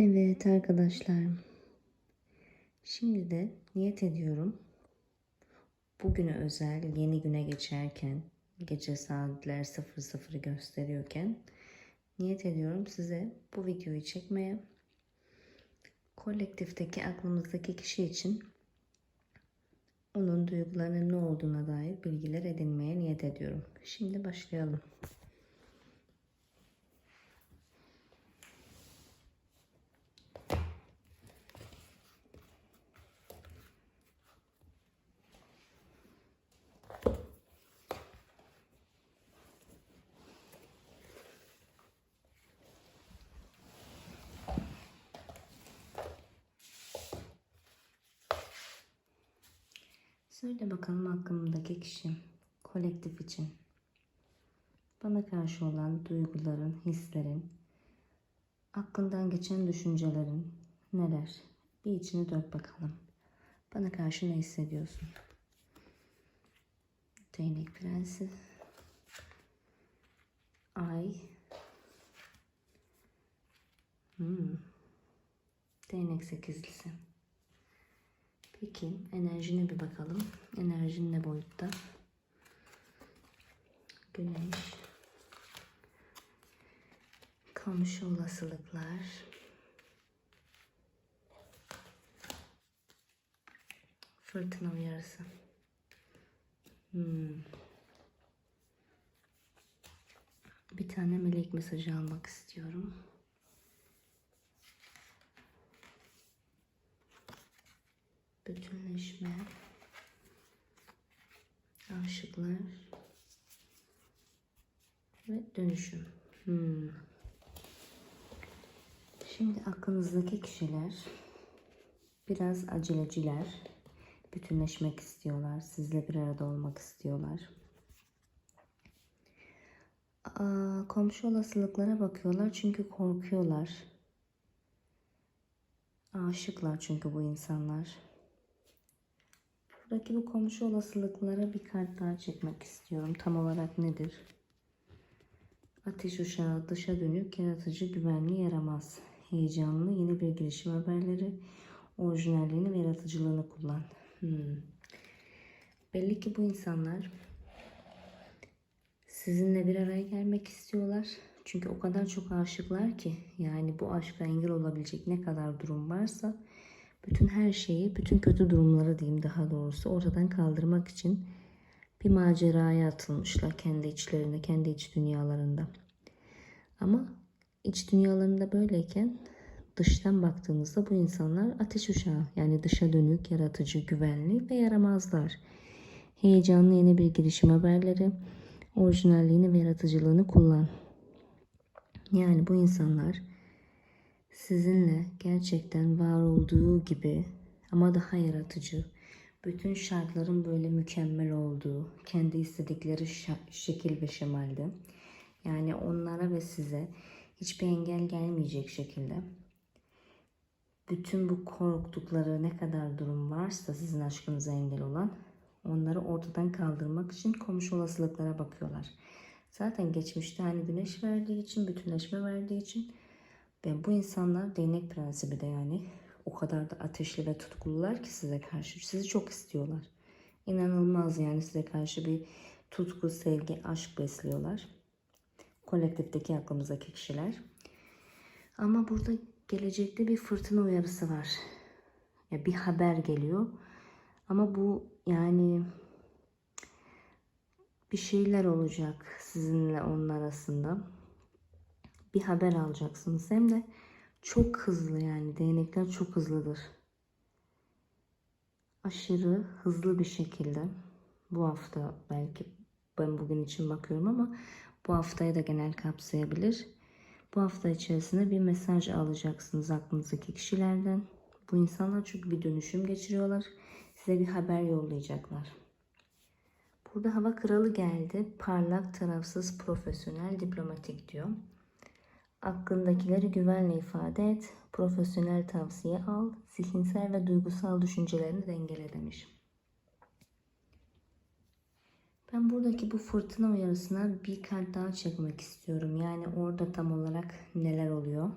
Evet arkadaşlar. Şimdi de niyet ediyorum. Bugüne özel yeni güne geçerken gece saatler 00'ı gösteriyorken niyet ediyorum size bu videoyu çekmeye. Kolektifteki aklımızdaki kişi için onun duygularının ne olduğuna dair bilgiler edinmeye niyet ediyorum. Şimdi başlayalım. Söyle bakalım aklımdaki kişi kolektif için bana karşı olan duyguların, hislerin, aklından geçen düşüncelerin neler? Bir içini dök bakalım. Bana karşı ne hissediyorsun? Değnek prensi. Ay. Hmm. Değnek sekizlisi. Peki enerjine bir bakalım. Enerjin ne boyutta? Güneş. Komşu olasılıklar. Fırtına uyarısı. Hmm. Bir tane melek mesajı almak istiyorum. Bütünleşme, aşıklar ve dönüşüm. Hmm. Şimdi aklınızdaki kişiler biraz aceleciler, bütünleşmek istiyorlar, sizle bir arada olmak istiyorlar. Aa, komşu olasılıklara bakıyorlar çünkü korkuyorlar. Aşıklar çünkü bu insanlar. Buradaki bu komşu olasılıklara bir kart daha çekmek istiyorum. Tam olarak nedir? Ateş uşağı, dışa dönük, yaratıcı, güvenli, yaramaz. Heyecanlı, yeni bir girişim haberleri. Orijinalliğini ve yaratıcılığını kullan. Hmm. Belli ki bu insanlar sizinle bir araya gelmek istiyorlar. Çünkü o kadar çok aşıklar ki yani bu aşka engel olabilecek ne kadar durum varsa bütün her şeyi, bütün kötü durumları diyeyim daha doğrusu ortadan kaldırmak için bir maceraya atılmışlar kendi içlerinde, kendi iç dünyalarında. Ama iç dünyalarında böyleyken dıştan baktığımızda bu insanlar ateş uşağı yani dışa dönük, yaratıcı, güvenli ve yaramazlar. Heyecanlı yeni bir girişim haberleri, orijinalliğini ve yaratıcılığını kullan. Yani bu insanlar sizinle gerçekten var olduğu gibi ama daha yaratıcı, bütün şartların böyle mükemmel olduğu, kendi istedikleri şekil ve şemalde. Yani onlara ve size hiçbir engel gelmeyecek şekilde bütün bu korktukları ne kadar durum varsa sizin aşkınıza engel olan onları ortadan kaldırmak için komşu olasılıklara bakıyorlar. Zaten geçmişte hani güneş verdiği için, bütünleşme verdiği için ve bu insanlar değnek prensibi de yani o kadar da ateşli ve tutkulular ki size karşı. Sizi çok istiyorlar. İnanılmaz yani size karşı bir tutku, sevgi, aşk besliyorlar. Kolektifteki aklımızdaki kişiler. Ama burada gelecekte bir fırtına uyarısı var. Ya bir haber geliyor. Ama bu yani bir şeyler olacak sizinle onun arasında bir haber alacaksınız. Hem de çok hızlı yani değnekler çok hızlıdır. Aşırı hızlı bir şekilde bu hafta belki ben bugün için bakıyorum ama bu haftayı da genel kapsayabilir. Bu hafta içerisinde bir mesaj alacaksınız aklınızdaki kişilerden. Bu insanlar çünkü bir dönüşüm geçiriyorlar. Size bir haber yollayacaklar. Burada hava kralı geldi. Parlak, tarafsız, profesyonel, diplomatik diyor. Aklındakileri güvenle ifade et, profesyonel tavsiye al, zihinsel ve duygusal düşüncelerini dengele demiş. Ben buradaki bu fırtına uyarısına bir kart daha çekmek istiyorum. Yani orada tam olarak neler oluyor?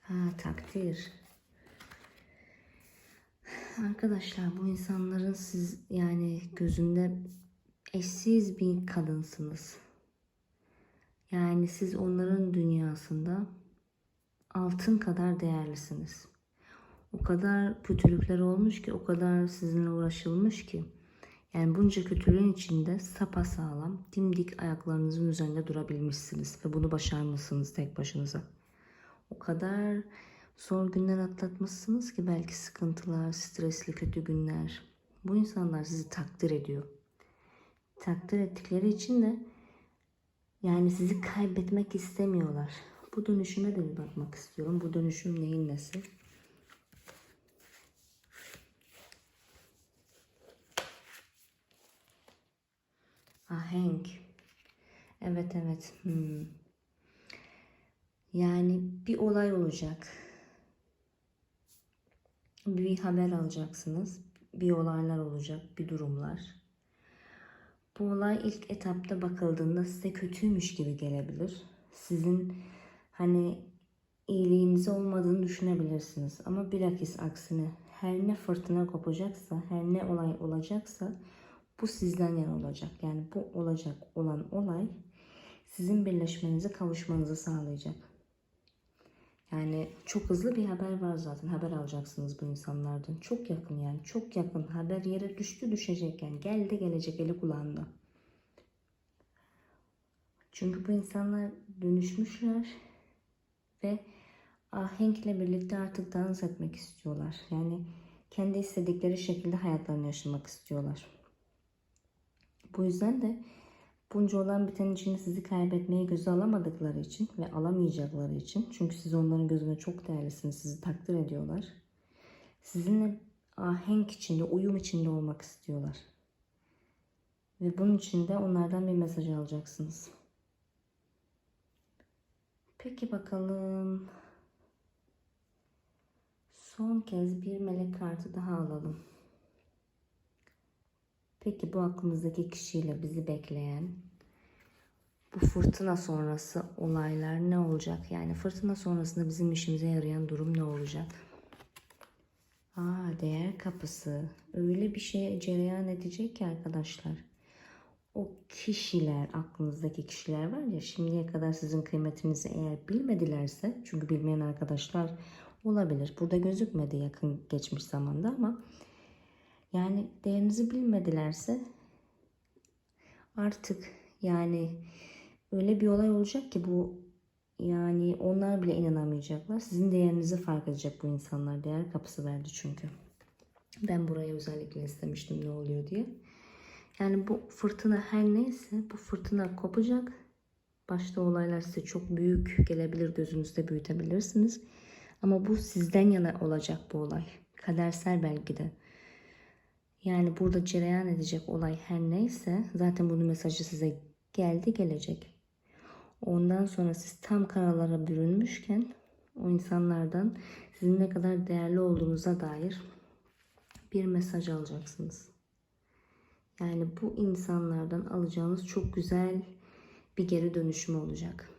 Ha takdir. Arkadaşlar bu insanların siz yani gözünde eşsiz bir kadınsınız. Yani siz onların dünyasında altın kadar değerlisiniz. O kadar kötülükler olmuş ki, o kadar sizinle uğraşılmış ki. Yani bunca kötülüğün içinde sapasağlam, dimdik ayaklarınızın üzerinde durabilmişsiniz ve bunu başarmışsınız tek başınıza. O kadar zor günler atlatmışsınız ki belki sıkıntılar, stresli kötü günler. Bu insanlar sizi takdir ediyor. Takdir ettikleri için de yani sizi kaybetmek istemiyorlar. Bu dönüşüme de bir bakmak istiyorum. Bu dönüşüm neyin nesi? Ahenk. Evet evet. Hmm. Yani bir olay olacak. Bir haber alacaksınız. Bir olaylar olacak, bir durumlar. Bu olay ilk etapta bakıldığında size kötüymüş gibi gelebilir. Sizin hani iyiliğinize olmadığını düşünebilirsiniz. Ama bilakis aksine her ne fırtına kopacaksa, her ne olay olacaksa bu sizden yana olacak. Yani bu olacak olan olay sizin birleşmenizi, kavuşmanızı sağlayacak. Yani çok hızlı bir haber var zaten. Haber alacaksınız bu insanlardan. Çok yakın yani. Çok yakın. Haber yere düştü düşecek yani. Geldi gelecek eli kulağında. Çünkü bu insanlar dönüşmüşler ve ahenkle birlikte artık dans etmek istiyorlar. Yani kendi istedikleri şekilde hayatlarını yaşamak istiyorlar. Bu yüzden de bunca olan biten içinde sizi kaybetmeyi göze alamadıkları için ve alamayacakları için çünkü siz onların gözünde çok değerlisiniz, sizi takdir ediyorlar. Sizinle ahenk içinde, uyum içinde olmak istiyorlar. Ve bunun için de onlardan bir mesaj alacaksınız. Peki bakalım. Son kez bir melek kartı daha alalım. Peki bu aklımızdaki kişiyle bizi bekleyen bu fırtına sonrası olaylar ne olacak? Yani fırtına sonrasında bizim işimize yarayan durum ne olacak? Aa değer kapısı. Öyle bir şeye cereyan edecek ki arkadaşlar. O kişiler, aklınızdaki kişiler var ya şimdiye kadar sizin kıymetinizi eğer bilmedilerse, çünkü bilmeyen arkadaşlar olabilir. Burada gözükmedi yakın geçmiş zamanda ama yani değerinizi bilmedilerse artık yani öyle bir olay olacak ki bu yani onlar bile inanamayacaklar. Sizin değerinizi fark edecek bu insanlar. Değer kapısı verdi çünkü. Ben buraya özellikle istemiştim ne oluyor diye. Yani bu fırtına her neyse bu fırtına kopacak. Başta olaylar size çok büyük gelebilir gözünüzde büyütebilirsiniz. Ama bu sizden yana olacak bu olay. Kadersel belki de. Yani burada cereyan edecek olay her neyse zaten bunun mesajı size geldi gelecek. Ondan sonra siz tam karalara bürünmüşken o insanlardan sizin ne kadar değerli olduğunuza dair bir mesaj alacaksınız. Yani bu insanlardan alacağınız çok güzel bir geri dönüşüm olacak.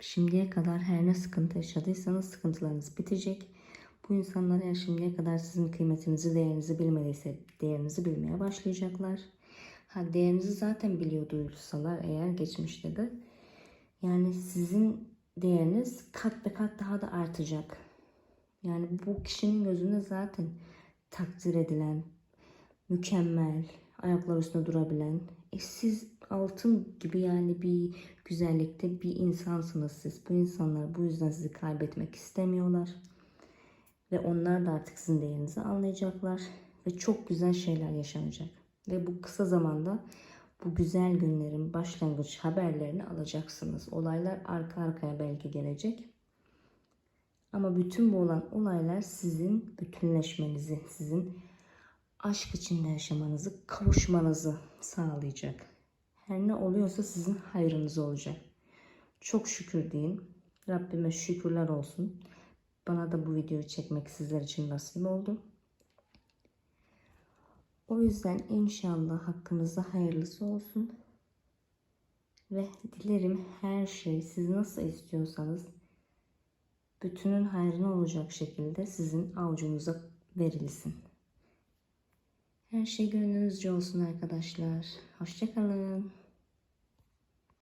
Şimdiye kadar her ne sıkıntı yaşadıysanız sıkıntılarınız bitecek. Bu insanlar eğer şimdiye kadar sizin kıymetinizi, değerinizi bilmediyse değerinizi bilmeye başlayacaklar. Ha değerinizi zaten biliyor duyulsalar eğer geçmişte de yani sizin değeriniz kat be kat daha da artacak. Yani bu kişinin gözünde zaten takdir edilen, mükemmel, ayaklar üstünde durabilen, eşsiz altın gibi yani bir güzellikte bir insansınız siz. Bu insanlar bu yüzden sizi kaybetmek istemiyorlar. Ve onlar da artık sizin değerinizi anlayacaklar. Ve çok güzel şeyler yaşanacak. Ve bu kısa zamanda bu güzel günlerin başlangıç haberlerini alacaksınız. Olaylar arka arkaya belki gelecek. Ama bütün bu olan olaylar sizin bütünleşmenizi, sizin aşk içinde yaşamanızı, kavuşmanızı sağlayacak. Her ne oluyorsa sizin hayrınız olacak. Çok şükür deyin. Rabbime şükürler olsun. Bana da bu videoyu çekmek sizler için nasip oldu. O yüzden inşallah hakkınızda hayırlısı olsun. Ve dilerim her şey siz nasıl istiyorsanız bütünün hayrına olacak şekilde sizin avucunuza verilsin. Her şey gönlünüzce olsun arkadaşlar. Hoşçakalın.